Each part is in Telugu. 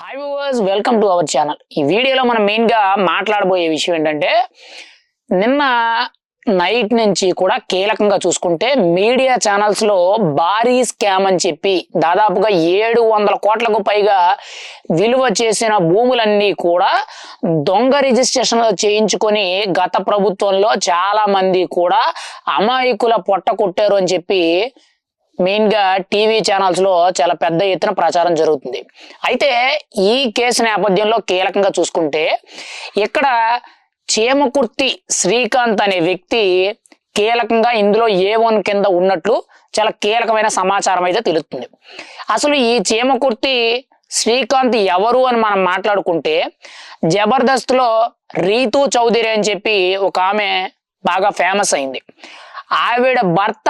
Hi viewers welcome to our channel ఈ వీడియోలో మనం మెయిన్గా మాట్లాడబోయే విషయం ఏంటంటే నిన్న నైట్ నుంచి కూడా కీలకంగా చూసుకుంటే మీడియా ఛానల్స్లో భారీ స్కామ్ అని చెప్పి దాదాపుగా ఏడు వందల కోట్లకు పైగా విలువ చేసిన భూములన్నీ కూడా దొంగ రిజిస్ట్రేషన్లో చేయించుకొని గత ప్రభుత్వంలో చాలామంది కూడా అమాయకుల పొట్ట కొట్టారు అని చెప్పి మెయిన్గా టీవీ ఛానల్స్లో చాలా పెద్ద ఎత్తున ప్రచారం జరుగుతుంది. అయితే ఈ కేసు నేపథ్యంలో కీలకంగా చూసుకుంటే ఇక్కడ చీమకుర్తి శ్రీకాంత్ అనే వ్యక్తి కీలకంగా ఇందులో ఏ వన్ కింద ఉన్నట్లు చాలా కీలకమైన సమాచారం అయితే తెలుస్తుంది. అసలు ఈ చీమకుర్తి శ్రీకాంత్ ఎవరు అని మనం మాట్లాడుకుంటే జబర్దస్త్లో రీతు చౌదరి అని చెప్పి ఒక ఆమె బాగా ఫేమస్ అయింది. ఆవిడ భర్త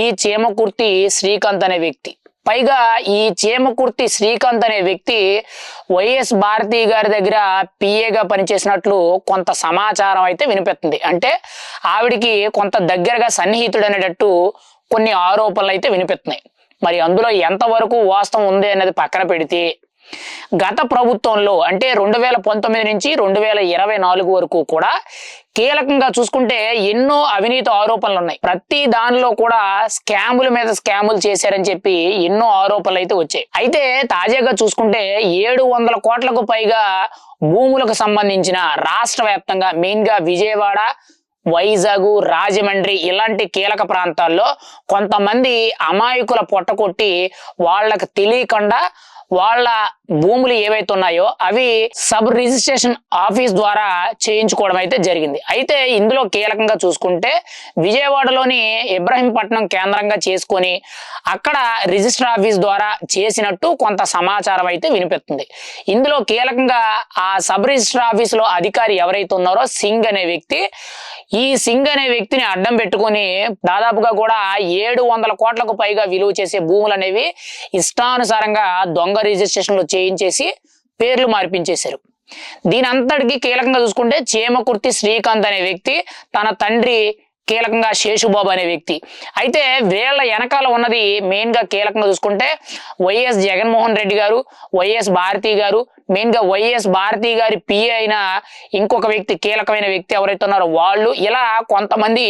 ఈ చీమకుర్తి శ్రీకాంత్ అనే వ్యక్తి. పైగా ఈ చీమకుర్తి శ్రీకాంత్ అనే వ్యక్తి వైఎస్ భారతి గారి దగ్గర పిఏగా పనిచేసినట్లు కొంత సమాచారం అయితే వినిపిస్తుంది. అంటే ఆవిడికి కొంత దగ్గరగా సన్నిహితుడు అనేటట్టు కొన్ని ఆరోపణలు అయితే వినిపిస్తున్నాయి. మరి అందులో ఎంతవరకు వాస్తవం ఉంది అనేది పక్కన పెడితే గత ప్రభుత్వంలో అంటే రెండు వేల పంతొమ్మిది నుంచి రెండు వేల ఇరవై నాలుగు వరకు కూడా కీలకంగా చూసుకుంటే ఎన్నో అవినీతి ఆరోపణలు ఉన్నాయి. ప్రతి దానిలో కూడా స్కాముల మీద స్కాములు చేశారని చెప్పి ఎన్నో ఆరోపణలు అయితే వచ్చాయి. అయితే తాజాగా చూసుకుంటే ఏడు వందల కోట్లకు పైగా భూములకు సంబంధించిన రాష్ట్ర వ్యాప్తంగా మెయిన్గా విజయవాడ వైజాగ్ రాజమండ్రి ఇలాంటి కీలక ప్రాంతాల్లో కొంతమంది అమాయకుల పొట్టకొట్టి వాళ్ళకి తెలియకుండా వాళ్ళ భూములు ఏవైతే ఉన్నాయో అవి సబ్ రిజిస్ట్రేషన్ ఆఫీస్ ద్వారా చేయించుకోవడం అయితే జరిగింది. అయితే ఇందులో కీలకంగా చూసుకుంటే విజయవాడలోని ఇబ్రహీంపట్నం కేంద్రంగా చేసుకొని అక్కడ రిజిస్టర్ ఆఫీస్ ద్వారా చేసినట్టు కొంత సమాచారం అయితే వినిపిస్తుంది. ఇందులో కీలకంగా ఆ సబ్ రిజిస్టర్ ఆఫీస్లో అధికారి ఎవరైతే ఉన్నారో సింగ్ అనే వ్యక్తి. ఈ సింగ్ అనే వ్యక్తిని అడ్డం పెట్టుకొని దాదాపుగా కూడా ఏడు వందల కోట్లకు పైగా విలువ చేసే భూములు అనేవి ఇష్టానుసారంగా దొంగ రిజిస్ట్రేషన్లు చేయించేసి పేర్లు మార్పించేశారు. దీని అంతటికి కీలకంగా చూసుకుంటే చేమకుర్తి శ్రీకాంత్ అనే వ్యక్తి తన తండ్రి కీలకంగా శేషుబాబు అనే వ్యక్తి. అయితే వీళ్ళ వెనకాల ఉన్నది మెయిన్గా కీలకంగా చూసుకుంటే వైఎస్ జగన్మోహన్ రెడ్డి గారు వైఎస్ భారతి గారు మెయిన్గా వైఎస్ భారతి గారి పిఏ అయిన ఇంకొక వ్యక్తి కీలకమైన వ్యక్తి ఎవరైతే ఉన్నారో వాళ్ళు ఇలా కొంతమంది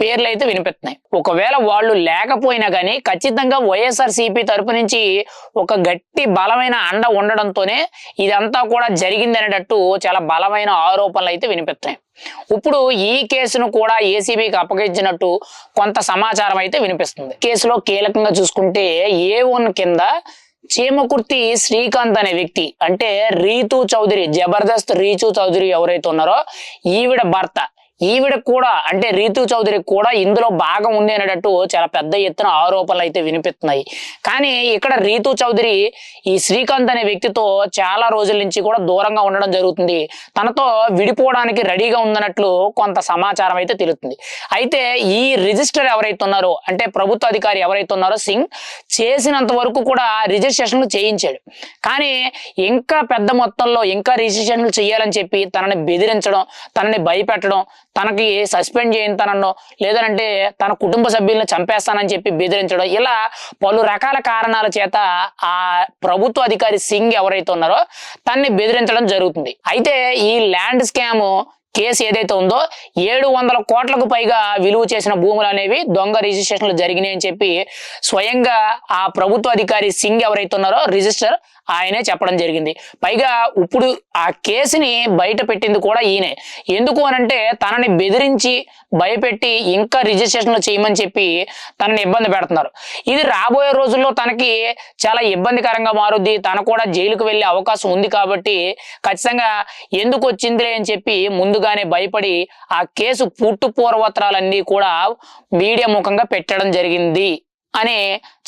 పేర్లు అయితే వినిపిస్తున్నాయి ఒకవేళ వాళ్ళు లేకపోయినా కానీ ఖచ్చితంగా వైఎస్ఆర్ సిపి తరపు నుంచి ఒక గట్టి బలమైన అండ ఉండడంతోనే ఇదంతా కూడా జరిగింది అనేటట్టు చాలా బలమైన ఆరోపణలు అయితే వినిపిస్తున్నాయి ఇప్పుడు ఈ కేసును కూడా ఏసీబీకి అప్పగించినట్టు కొంత సమాచారం అయితే వినిపిస్తుంది. కేసులో కీలకంగా చూసుకుంటే ఏ వన్ కింద చీమకుర్తి శ్రీకాంత్ అనే వ్యక్తి అంటే రీతు చౌదరి జబర్దస్త్ రీతు చౌదరి ఎవరైతే ఉన్నారో ఈవిడ భర్త ఈవిడ కూడా అంటే రీతు చౌదరి కూడా ఇందులో భాగం ఉంది అనేటట్టు చాలా పెద్ద ఎత్తున ఆరోపణలు అయితే వినిపిస్తున్నాయి. కానీ ఇక్కడ రీతు చౌదరి ఈ శ్రీకాంత్ అనే వ్యక్తితో చాలా రోజుల నుంచి కూడా దూరంగా ఉండడం జరుగుతుంది. తనతో విడిపోవడానికి రెడీగా ఉందన్నట్లు కొంత సమాచారం అయితే తెలుస్తుంది. అయితే ఈ రిజిస్టర్ ఎవరైతే ఉన్నారో అంటే ప్రభుత్వ అధికారి ఎవరైతే ఉన్నారో సింగ్ చేసినంత వరకు కూడా రిజిస్ట్రేషన్లు చేయించాడు. కానీ ఇంకా పెద్ద మొత్తంలో ఇంకా రిజిస్ట్రేషన్లు చేయాలని చెప్పి తనని బెదిరించడం తనని భయపెట్టడం తనకి సస్పెండ్ చేయింతానో లేదంటే తన కుటుంబ సభ్యులను చంపేస్తానని చెప్పి బెదిరించడం. ఇలా పలు రకాల కారణాల చేత ఆ ప్రభుత్వ అధికారి సింగ్ ఎవరైతే ఉన్నారో తన్ని బెదిరించడం జరుగుతుంది. అయితే ఈ ల్యాండ్ స్కామ్ కేసు ఏదైతే ఉందో ఏడు వందల కోట్లకు పైగా విలువ చేసిన భూములు అనేవి దొంగ రిజిస్ట్రేషన్లు జరిగినాయని చెప్పి స్వయంగా ఆ ప్రభుత్వ అధికారి సింగ్ ఎవరైతే ఉన్నారో రిజిస్టర్ ఆయనే చెప్పడం జరిగింది. పైగా ఇప్పుడు ఆ కేసుని బయట పెట్టింది కూడా ఈయనే. ఎందుకు అనంటే తనని బెదిరించి భయపెట్టి ఇంకా రిజిస్ట్రేషన్లు చేయమని చెప్పి తనని ఇబ్బంది పెడుతున్నారు. ఇది రాబోయే రోజుల్లో తనకి చాలా ఇబ్బందికరంగా మారుద్ది. తన కూడా జైలుకు వెళ్ళే అవకాశం ఉంది కాబట్టి ఖచ్చితంగా ఎందుకు వచ్చిందిలే అని చెప్పి ముందుగానే భయపడి ఆ కేసు పుట్టు పూర్వత్రాలన్నీ కూడా మీడియా ముఖంగా పెట్టడం జరిగింది. అనే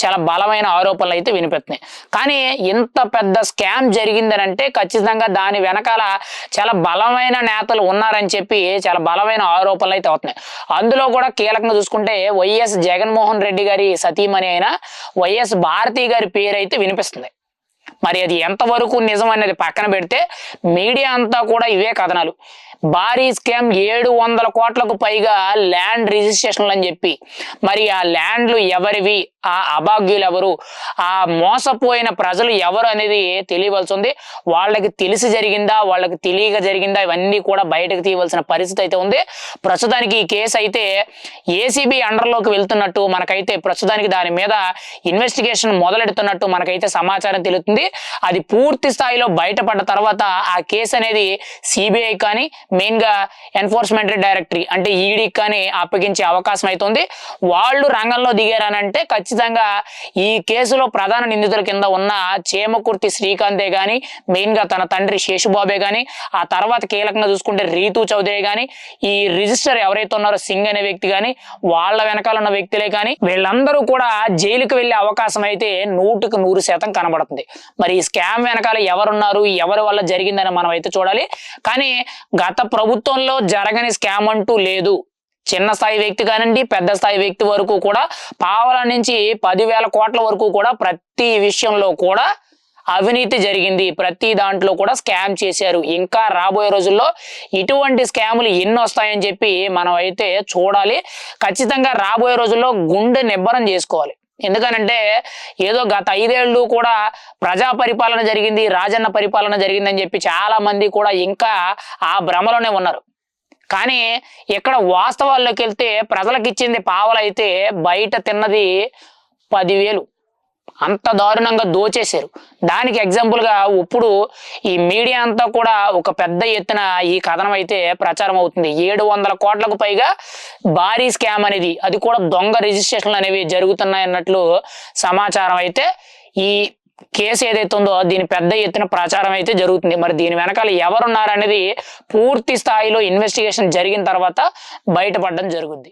చాలా బలమైన ఆరోపణలు అయితే వినిపిస్తున్నాయి. కానీ ఇంత పెద్ద స్కామ్ జరిగిందని అంటే ఖచ్చితంగా దాని వెనకాల చాలా బలమైన నేతలు ఉన్నారని చెప్పి చాలా బలమైన ఆరోపణలు అయితే అవుతున్నాయి. అందులో కూడా కీలకంగా చూసుకుంటే వైఎస్ జగన్మోహన్ రెడ్డి గారి సతీమణి అయిన వైఎస్ భారతి గారి పేరు అయితే వినిపిస్తుంది. మరి అది ఎంతవరకు నిజం అనేది పక్కన పెడితే మీడియా అంతా కూడా ఇవే కథనాలు. భారీ స్కామ్ ఏడు వందల కోట్లకు పైగా ల్యాండ్ రిజిస్ట్రేషన్లు అని చెప్పి. మరి ఆ ల్యాండ్లు ఎవరివి? ఆ అభాగ్యులు ఎవరు? ఆ మోసపోయిన ప్రజలు ఎవరు అనేది తెలియవలసి ఉంది వాళ్ళకి తెలిసి జరిగిందా? వాళ్ళకి తెలియక జరిగిందా? ఇవన్నీ కూడా బయటకు తీయవలసిన పరిస్థితి అయితే ఉంది. ప్రస్తుతానికి ఈ కేసు అయితే ఏసీబీ అండర్లోకి వెళ్తున్నట్టు మనకైతే ప్రస్తుతానికి దాని మీద ఇన్వెస్టిగేషన్ మొదలెడుతున్నట్టు మనకైతే సమాచారం తెలుస్తుంది. అది పూర్తి స్థాయిలో బయటపడ్డ తర్వాత ఆ కేసు అనేది సిబిఐ కానీ మెయిన్గా ఎన్ఫోర్స్మెంట్ డైరెక్టరీ అంటే ఈడీ కానీ అప్పగించే అవకాశం అవుతుంది వాళ్ళు రంగంలో దిగారనంటే ఖచ్చితంగా ఈ కేసులో ప్రధాన నిందితుల కింద ఉన్న చేమకుర్తి శ్రీకాంతే గాని మెయిన్గా తన తండ్రి శేషుబాబే గాని ఆ తర్వాత కీలకంగా చూసుకుంటే రీతు చౌదరి గాని ఈ రిజిస్టర్ ఎవరైతే ఉన్నారో సింగ్ అనే వ్యక్తి గాని వాళ్ళ వెనకాల ఉన్న వ్యక్తులే కానీ వీళ్ళందరూ కూడా జైలుకు వెళ్ళే అవకాశం అయితే నూటికి నూరు శాతం కనబడుతుంది. మరి ఈ స్కామ్ వెనకాల ఎవరున్నారు ఎవరి వల్ల జరిగిందని మనం అయితే చూడాలి. కానీ గత ప్రభుత్వంలో జరగని స్కామ్ అంటూ లేదు. చిన్న స్థాయి వ్యక్తి కానివ్వండి పెద్ద స్థాయి వ్యక్తి వరకు కూడా పావల నుంచి పదివేల కోట్ల వరకు కూడా ప్రతి విషయంలో కూడా అవినీతి జరిగింది. ప్రతి దాంట్లో కూడా స్కామ్ చేశారు. ఇంకా రాబోయే రోజుల్లో ఇటువంటి స్కాములు ఎన్ని వస్తాయని చెప్పి మనం అయితే చూడాలి. ఖచ్చితంగా రాబోయే రోజుల్లో గుండె నిబ్బరం చేసుకోవాలి. ఎందుకనంటే ఏదో గత ఐదేళ్ళు కూడా ప్రజా పరిపాలన జరిగింది రాజన్న పరిపాలన జరిగిందని చెప్పి చాలా మంది కూడా ఇంకా ఆ భ్రమలోనే ఉన్నారు. కానీ ఇక్కడ వాస్తవాల్లోకి వెళ్తే ప్రజలకు ఇచ్చింది పావలైతే బయట తిన్నది పదివేలు. అంత దారుణంగా దోచేశారు. దానికి ఎగ్జాంపుల్గా ఇప్పుడు ఈ మీడియా అంతా కూడా ఒక పెద్ద ఎత్తున ఈ కథనం అయితే ప్రచారం అవుతుంది. ఏడు వందల కోట్లకు పైగా భారీ స్కామ్ అనేది అది కూడా దొంగ రిజిస్ట్రేషన్లు అనేవి జరుగుతున్నాయి అన్నట్లు సమాచారం అయితే ఈ కేసు ఏదైతే ఉందో దీని పెద్ద ఎత్తున ప్రచారం అయితే జరుగుతుంది. మరి దీని వెనకాల ఎవరున్నారనేది పూర్తి స్థాయిలో ఇన్వెస్టిగేషన్ జరిగిన తర్వాత బయటపడడం జరుగుద్ది.